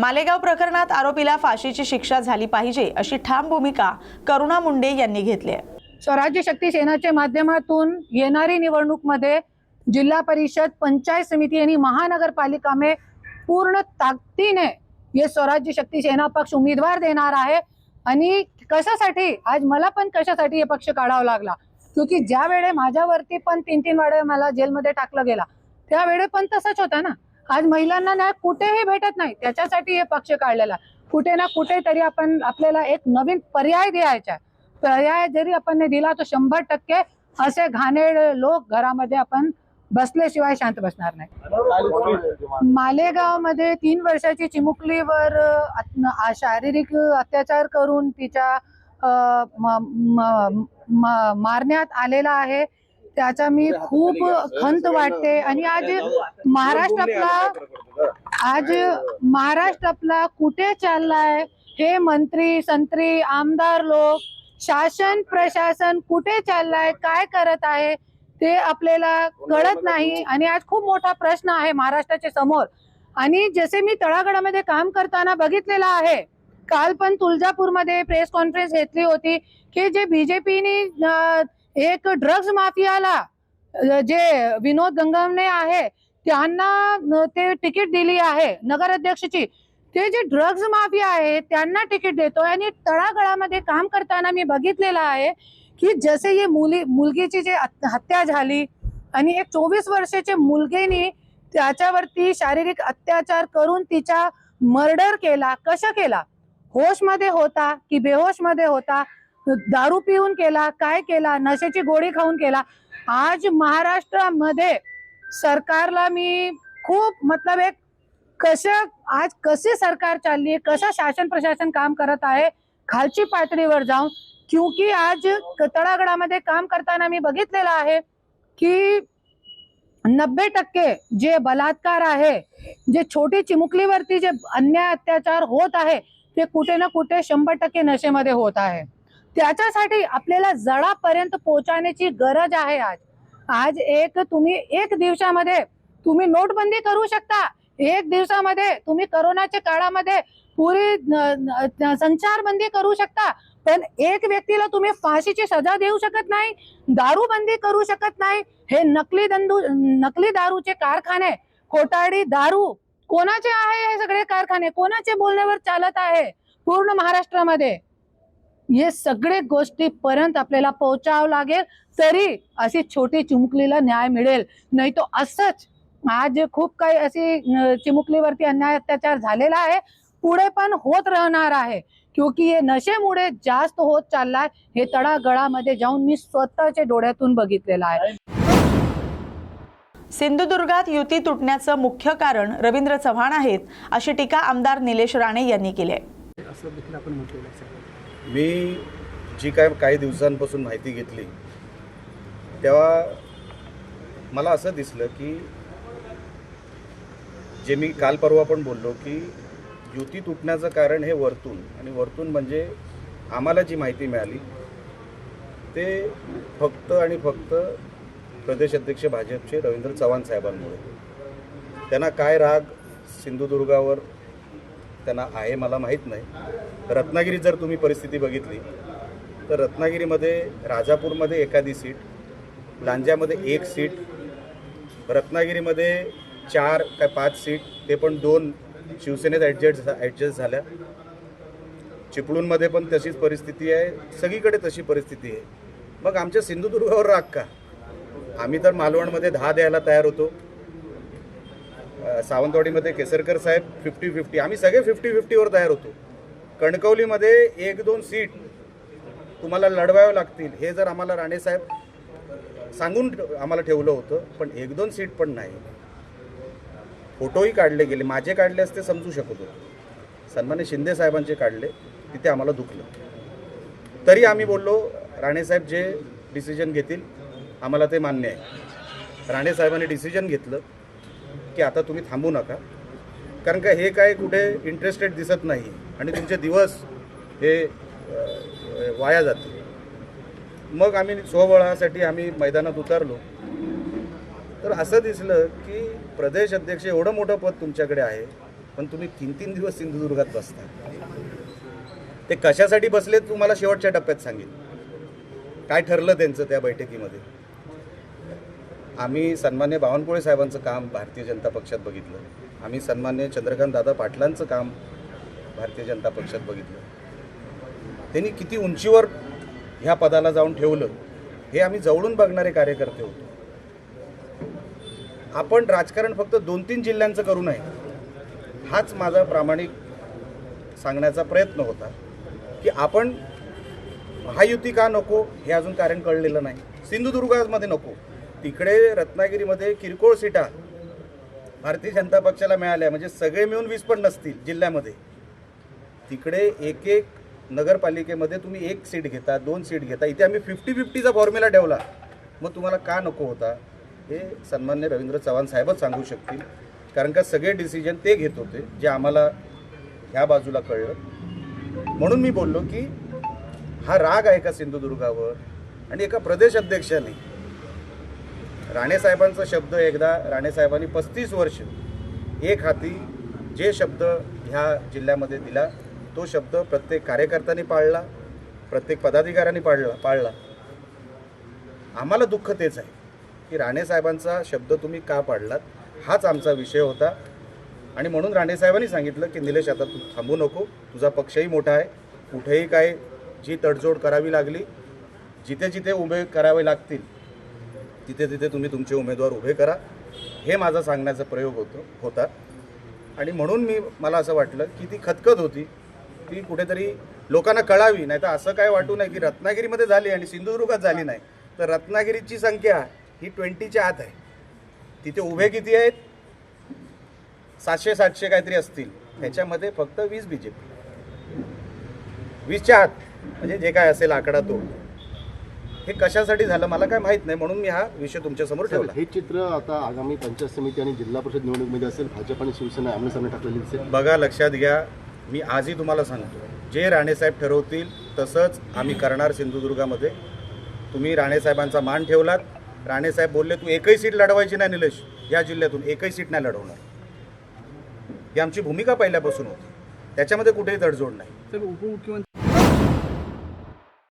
मालेगाव प्रकरणात आरोपीला फाशीची शिक्षा झाली पाहिजे अशी ठाम भूमिका करुणा मुंडे यांनी घेतली आहे. स्वराज्य शक्ती सेनाच्या माध्यमातून येणारी निवडणूकमध्ये जिल्हा परिषद पंचायत समिती आणि महानगरपालिका में पूर्ण ताकदीने हे स्वराज्य शक्ती सेना पक्ष उमेदवार देणार आहे. आणि कशासाठी? आज मला पण कशासाठी हे पक्ष काढावा लागला? क्योंकि ज्या वेळे माझ्यावरती पण तीन तीन वेळे मला जेलमध्ये टाकलं गेला त्यावेळे पण तसंच होतं ना. आज महिलांना न्याय कुठेही भेटत नाही. त्याच्यासाठी हे पक्ष काढलेला कुठे ना कुठे तरी आपण आपल्याला एक नवीन पर्याय द्यायचा आहे. पर्याय जरी आपण दिला तो शंभर टक्के असे घाणेड लोक घरामध्ये आपण बसल्याशिवाय शांत बसणार नाही. मालेगावमध्ये तीन वर्षाची चिमुकलीवर शारीरिक अत्याचार करून तिच्या मारण्यात आलेला आहे. त्याचा मी खूप खंत वाटते. आणि आज महाराष्ट्र आपला आज महाराष्ट्र आपला कुठे चाललाय? हे मंत्री संत्री आमदार लोक शासन प्रशासन कुठे चाललाय? काय करत आहे? ते आपल्याला कळत नाही. आणि आज खूप मोठा प्रश्न आहे महाराष्ट्राच्या समोर. आणि जसे मी तळागडामध्ये काम करताना बघितलेलं आहे काल पण तुळजापूरमध्ये प्रेस कॉन्फरन्स घेतली होती की जे बीजेपीने एक ड्रग्ज माफियाला जे विनोद गंगवणे आहे त्यांना ते तिकीट दिली आहे नगराध्यक्षची. ते जे ड्रग्ज माफिया आहे त्यांना तिकीट देतोय आणि तळागळामध्ये काम करताना मी बघितलेलं आहे की जसे ही मुली मुलगीची जे हत्या झाली आणि एक चोवीस वर्षाचे मुलगेनी त्याच्यावरती शारीरिक अत्याचार करून तिचा मर्डर केला. कशा केला? होशमध्ये होता की बेहोशमध्ये होता? दारू पिऊन केला काय केला नशेची गोळी खाऊन केला. आज महाराष्ट्रामध्ये सरकारला मी खूप मतलब एक कसं आज कसे सरकार चालली कसं शासन प्रशासन काम करत आहे खालची पातळीवर जाऊन क्योंकि आज तळागडामध्ये काम करताना मी बघितलेलं आहे की नब्बे टक्के जे बलात्कार आहे जे छोटी चिमुकलीवरती जे अन्याय अत्याचार होत आहे ते कुठे ना कुठे शंभर टक्के नशेमध्ये होत आहे. त्याच्यासाठी आपल्याला जळापर्यंत पोहोचण्याची गरज आहे आज. आज एक तुम्ही एक दिवसामध्ये तुम्ही नोटबंदी करू शकता. एक दिवसामध्ये तुम्ही करोनाच्या काळामध्ये पुरी संचारबंदी करू शकता. पण एक व्यक्तीला तुम्ही फाशीची सजा देऊ शकत नाही दारू बंदी करू शकत नाही. हे नकली दंदू नकली दारूचे कारखाने खोटाडी दारू कोणाचे आहे हे सगळे कारखाने? कोणाचे बोलण्यावर चालत आहे? पूर्ण महाराष्ट्रामध्ये. हे सगळे गोष्टी पर्यंत आपल्याला पोहोचावं लागेल तरी अशी छोटी चिमुकलीला न्याय मिळेल. नाही तो असंच आज खूप काही अशी चिमुकलीवरती अन्याय अत्याचार झालेला आहे. पुढे पण होत राहणार आहे. क्योंकि हे नशेमुळे जास्त होत चाललाय. हे तळागळामध्ये जाऊन मी स्वतःच्या डोळ्यातून बघितलेलं आहे. सिंधुदुर्गात युती तुटण्याचं मुख्य कारण रवींद्र चव्हाण आहेत अशी टीका आमदार निलेश राणे यांनी केली आहे. मी जी काय काही दिवसांपासून माहिती घेतली तेव्हा मला असं दिसलं की जे मी काल परवा पण बोललो की युती तुटण्याचं कारण हे वरतून आणि वरतून म्हणजे आम्हाला जी माहिती मिळाली ते फक्त आणि फक्त प्रदेश अध्यक्ष भाजपचे रवींद्र चव्हाण साहेबांमुळे. त्यांना काय राग सिंधुदुर्गावर त्यांना आहे मला माहीत नाही. रत्नागिरीत जर तुम्ही परिस्थिती बघितली तर रत्नागिरीमध्ये राजापूरमध्ये एखादी सीट लांज्यामध्ये एक सीट रत्नागिरीमध्ये चार काय पाच सीट ते पण दोन शिवसेनेत ॲडजस्ट ॲडजस्ट झाल्या. चिपळूणमध्ये पण तशीच परिस्थिती आहे. सगळीकडे तशी परिस्थिती आहे. मग आमच्या सिंधुदुर्गावर राग का? आम्ही तर मालवणमध्ये दहा द्यायला तयार होतो. सावंतवाडीमध्ये केसरकर साहेब फिफ्टी फिफ्टी आम्ही सगळे फिफ्टी फिफ्टीवर तयार होतो. कणकवलीमध्ये एक दोन सीट तुम्हाला लढवाव्या लागतील. हे जर आम्हाला राणेसाहेब सांगून आम्हाला ठेवलं होतं पण एक दोन सीट पण नाही. फोटोही काढले गेले. माझे काढले असते समजू शकत होतो सन्मान्य शिंदे साहेबांचे काढले तिथे आम्हाला दुखलं. तरी आम्ही बोललो राणेसाहेब जे डिसिजन घेतील आम्हाला ते मान्य आहे. राणेसाहेबांनी डिसिजन घेतलं. की आता तुम्ही थांबू नका. कारण का हे काय कुठे इंटरेस्टेड दिसत नाही आणि तुमचे दिवस हे वाया जातील. मग आम्ही स्वबळासाठी आम्ही मैदानात उतरलो. तर असं दिसलं की प्रदेश अध्यक्ष एवढं मोठं पद तुमच्याकडे आहे पण तुम्ही तीन तीन दिवस सिंधुदुर्गात बसता ते कशासाठी बसले तुम्हाला शेवटच्या टप्प्यात सांगेन. काय ठरलं त्यांचं त्या बैठकीमध्ये? आम्ही सन्मान्य बावनकुळे साहेबांचं काम भारतीय जनता पक्षात बघितलं. आम्ही सन्मान्य चंद्रकांत दादा पाटलांचं काम भारतीय जनता पक्षात बघितलं. त्यांनी किती उंचीवर ह्या पदाला जाऊन ठेवलं हे आम्ही जवळून बघणारे कार्यकर्ते होतो. आपण राजकारण फक्त दोन तीन जिल्ह्यांचं करू नये हाच माझा प्रामाणिक सांगण्याचा प्रयत्न होता. की आपण महायुती का नको हे अजून कारण कळलेलं नाही. सिंधुदुर्गामध्ये नको. तिकडे रत्नागिरीमध्ये किरकोळ सीटा भारतीय जनता पक्षाला मिळाल्या. म्हणजे सगळे मिळून वीस पण नसतील जिल्ह्यामध्ये. तिकडे एक एक नगरपालिकेमध्ये तुम्ही एक सीट घेता दोन सीट घेता. इथे आम्ही फिफ्टी फिफ्टीचा फॉर्म्युला ठेवला. मग तुम्हाला का नको होता? हे सन्मान्य रवींद्र चव्हाण साहेबच सांगू शकतील. कारण का सगळे डिसिजन ते घेत होते जे आम्हाला ह्या बाजूला कळलं. म्हणून मी बोललो की हा राग आहे का सिंधुदुर्गावर? आणि एका प्रदेश अध्यक्षाने राणेसाहेबांचा शब्द एकदा राणेसाहेबांनी पस्तीस वर्ष एक हाती जे शब्द ह्या जिल्ह्यामध्ये दिला तो शब्द प्रत्येक कार्यकर्त्यांनी पाळला प्रत्येक पदाधिकाऱ्यांनी पाळला पाळला. आम्हाला दुःख तेच आहे की राणेसाहेबांचा शब्द तुम्ही का पाडलात? हाच आमचा विषय होता. आणि म्हणून राणेसाहेबांनी सांगितलं की निलेश आता तू थांबू नको. तुझा पक्षही मोठा आहे. कुठेही काय जी तडजोड करावी लागली जिथे जिथे उभे करावे लागतील तिथे तिथे तुम्ही तुमचे उमेदवार उभे करा. हे माझा सांगण्याचा प्रयोग होतो होता. आणि म्हणून मी मला असं वाटलं की ती खतखत होती. ती कुठेतरी लोकांना कळावी नाही तर असं काय वाटू नये की रत्नागिरीमध्ये झाली आणि सिंधुदुर्गात झाली नाही. तर रत्नागिरीची संख्या ही ट्वेंटीच्या आत आहे. तिथे उभे किती आहेत? सातशे सातशे काहीतरी असतील. ह्याच्यामध्ये फक्त वीस बी जे पी. वीसच्या आत म्हणजे जे काय असेल आकडा तो. हे कशासाठी झालं मला काय माहीत नाही म्हणून मी हा विषय तुमच्यासमोर ठेवला. हे चित्र आता आगामी पंचायत समिती आणि जिल्हा परिषद निवडणुकीमध्ये असेल भाजप आणि शिवसेना आमने सामने टाकलेली दिसेल. बघा लक्षात घ्या मी आजही तुम्हाला सांगतो जे राणेसाहेब ठरवतील तसंच आम्ही करणार सिंधुदुर्गामध्ये. तुम्ही राणेसाहेबांचा मान ठेवलात. राणेसाहेब बोलले तू एकही सीट लढवायची नाही निलेश या जिल्ह्यातून एकही सीट नाही लढवणार. ही आमची भूमिका पहिल्यापासून होती. त्याच्यामध्ये कुठेही तडजोड नाही. उपमुख्यमंत्री